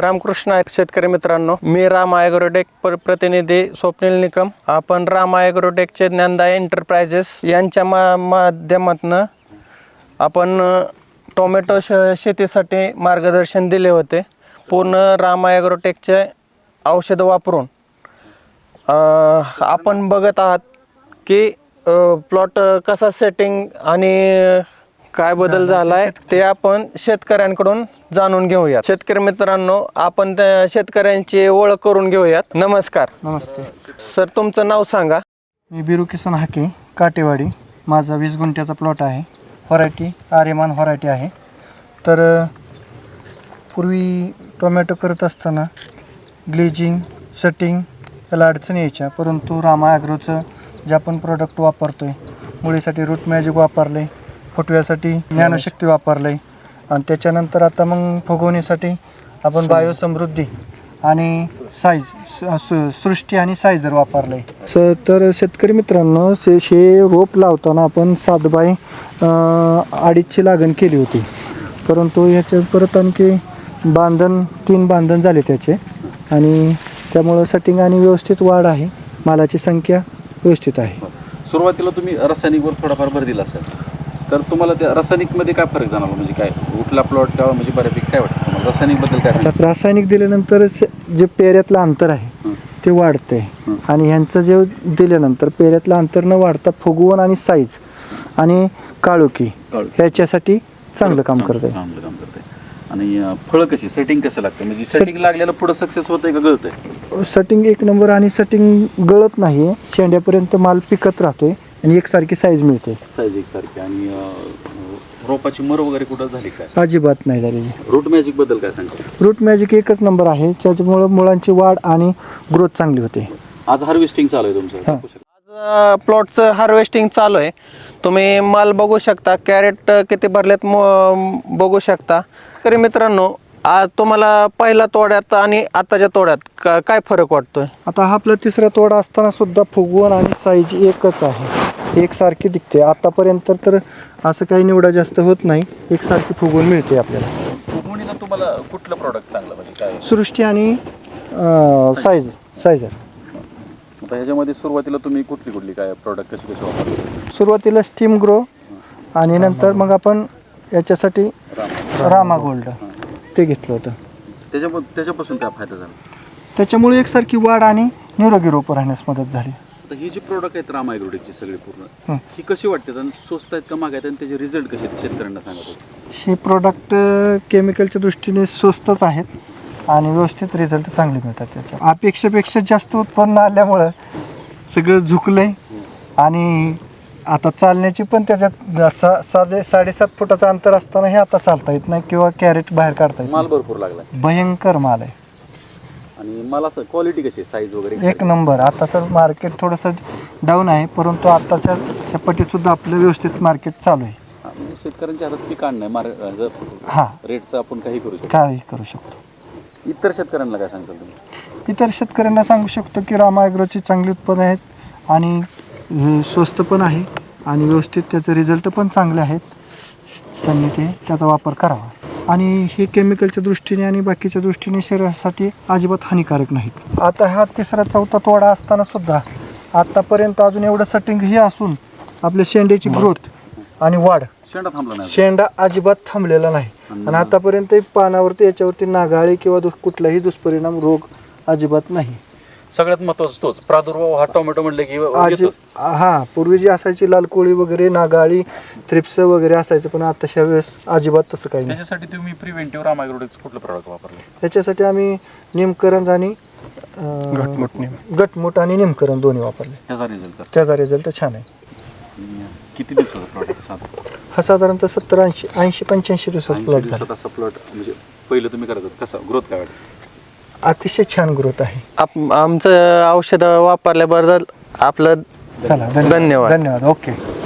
रामकृष्ण शेतकरी मित्रांनो. मी राम ॲग्रोटेक प्र प्रतिनिधी स्वप्नील निकम. आपण राम ॲग्रोटेकचे ज्ञानदाय एंटरप्राइजेस यांच्या मा माध्यमातून आपण टोमॅटो श शेतीसाठी मार्गदर्शन दिले होते. पूर्ण राम ॲग्रोटेकचे औषधं वापरून आपण बघत आहात की प्लॉट कसा सेटिंग आणि काय बदल झालाय ते आपण शेतकऱ्यांकडून जाणून घेऊयात. शेतकरी मित्रांनो आपण त्या शेतकऱ्यांची ओळख करून घेऊयात. नमस्कार. नमस्ते. सर तुमचं नाव सांगा. मी बिरू किसन हाके काटेवाडी. माझा वीस गुंठ्याचा प्लॉट आहे. व्हरायटी आर्यमान व्हरायटी आहे. तर अ, पूर्वी टोमॅटो करत असताना ग्लेजिंग सटिंग याला अडचणी यायच्या. परंतु रामा ॲग्रोचं जे आपण प्रोडक्ट वापरतो आहे मुळीसाठी रूट मॅजिक वापरले. फुटव्यासाठी ज्ञानशक्ती वापरले आणि त्याच्यानंतर आता मग फुगवणीसाठी आपण बायोसमृद्धी आणि साईज स- सु- सृष्टी आणि साईजर वापरले स तर शेतकरी मित्रांनो शे शे रोप लावताना आपण सात बाय अं, अडीचची लागण केली होती. परंतु याच्या परत आणखी बांधण तीन बांधण झाले त्याचे. आणि त्यामुळं सेटिंग आणि व्यवस्थित वाढ आहे. मालाची संख्या व्यवस्थित आहे. सुरुवातीला तुम्ही रासायनिकवर थोडाफार भर दिला असेल तर तुम्हाला त्या रासायनिकमध्ये काय फरक जाणवला? म्हणजे काय उठला प्लॉट किंवा म्हणजे बऱ्यापैकी काय वाटतं तुम्हाला? रासायनिकबद्दल काय सांगा रासायनिक दिल्यानंतर स- जे पेऱ्यातलं अंतर आहे. ते वाढते. आणि ह्यांचं जे दिल्यानंतर पेऱ्यातलं अंतर न वाढता फुगवण आणि साईज आणि काळोखी काळोखी. ह्याच्यासाठी चांगलं काम करत आहे चांगलं काम करते आणि फळं कशी? सेटिंग कसं लागतं? म्हणजे सेटिंग लागलेलं पुढं सक्सेस होतंय का गळतंय? सेटिंग एक नंबर आणि सेटिंग गळत नाही शेंड्यापर्यंत माल पिकत राहतोय. आणि एकसारखी साईज मिळते. साईज एकसारखी आणि अं, रोपाची मर वगैरे कुठं झाली काय? अजिबात नाही झालेली. रूट मॅजिकबद्दल काय सांगतो रूट मॅजिक एकच नंबर आहे. त्याच्यामुळं मुळांची वाढ आणि ग्रोथ चांगली होते. आज हार्वेस्टिंग चालू आहे तुमचं. हा. दाखवू शकता? प्लॉटचं हार्वेस्टिंग चालू आहे. तुम्ही माल बघू शकता. कॅरेट किती भरलेत म- बघू शकता. तरी मित्रांनो आज तुम्हाला पहिल्या तोड्यात आणि आताच्या तोड्यात का- काय फरक वाटतोय? आता हा आपला तिसरा तोडा असताना सुद्धा फुगवण आणि साईज एकच आहे. एकसारखी दिसते आतापर्यंत तर असं काही निवडा जास्त होत नाही. एकसारखी फुगवून मिळते आपल्याला. फुगवणीला तुम्हाला कुठलं प्रॉडक्ट चांगलं? म्हणजे काय? सृष्टी आणि साईज साईजर आता ह्याच्यामध्ये सुरुवातीला तुम्ही कुठली कुठली काय प्रॉडक्ट कशी कशी वापरले सुरुवातीला स्टीम ग्रो आणि नंतर मग आपण याच्यासाठी रामा. गोल्ड ते घेतलं होतं. त्याच्या त्याच्यापासून काय फायदा झाला? त्याच्यामुळे एकसारखी वाढ आणि निरोगी रोप राहण्यास मदत झाली. आता ही जी प्रोडक्ट आहेत राम ॲग्रोटेकची सगळी पूर्ण हं. कशी वाटते? आणि स्वस्त आहेत का महाग आहेत? आणि त्याचे रिझल्ट कसे आहेत? शेतकऱ्यांना सांगत हे प्रोडक्ट केमिकलच्या दृष्टीने स्वस्तच आहेत आणि व्यवस्थित रिझल्ट चांगले मिळतात त्याच्या अपेक्षेपेक्षा जास्त उत्पन्न आल्यामुळं सगळं झुकलंय आणि आता चालण्याची पण त्याच्यात सा साडे साडेसात फुटाचं अंतर असताना हे आता चालता येत नाही किंवा कॅरेट बाहेर काढता येत माल. भरपूर लागला भयंकर माल आहे. आणि मला असं क्वालिटी कशी आहे? साईज वगैरे? एक नंबर आता तर मार्केट थोडंसं डाऊन आहे परंतु आताच्या ह्या पटीत सुद्धा आपलं व्यवस्थित मार्केट चालू आहे. हा, म्हणजे शेतकऱ्यांच्या हातात पीक आणणं मार हां. रेटचं आपण काही करू शकतो. काही करू शकतो. इतर शेतकऱ्यांना काय सांगताल तुम्ही? इतर शेतकऱ्यांना सांगू शकतो की रामा ॲग्रोची चांगली उत्पन्न आहेत आणि हे स्वस्त पण आहे आणि व्यवस्थित त्याचे रिझल्ट पण चांगले आहेत. त्यांनी ते त्याचा वापर करावा. आणि हे केमिकलच्या दृष्टीने आणि बाकीच्या दृष्टीने शरीरासाठी अजिबात हानिकारक नाहीत. आता हा तिसरा चौथा तोडा असताना सुद्धा आतापर्यंत अजून एवढं सेटिंग हे असून आपल्या शेंड्याची ग्रोथ आणि वाढ. शेंडा थांबला नाही शेंडा अजिबात थांबलेला नाही. आणि आतापर्यंत पानावरती याच्यावरती नागाळी किंवा कुठलाही दुष्परिणाम रोग अजिबात नाही. सगळ्यात महत्त्वाचा तोच. प्रादुर्भाव हा टोमॅटो म्हणले की आज हा पूर्वी जी असायची लाल कोळी वगैरे नागाळी थ्रिप्स वगैरे असायचं पण आताच्या वेळेस अजिबात तसं काही नाही. त्याच्यासाठी तुम्ही प्रिव्हेंटिव्ह रामायग्रोडेक्स कुठलं प्रॉडक्ट वापरलं? त्याच्यासाठी आम्ही निमकरण आणि अं, नेम. घटमुट आणि निमकरण दोन्ही वापरले. त्याचा रिझल्ट त्याचा रिझल्ट छान आहे. किती दिवसाचा प्रॉडक्ट आहे हा साधारणतः सत्तर ऐंशी ऐंशी पंच्याऐंशी दिवसाचा प्लॉट झाला. प्लॉट म्हणजे पहिलं तुम्ही करत होता. कसा? ग्रोथ काय वाटत? अतिशय छान ग्रोथ आहे. आप- आमचं औषध वापरल्याबद्दल आपलं चला धन्यवाद. धन्यवाद. ओके.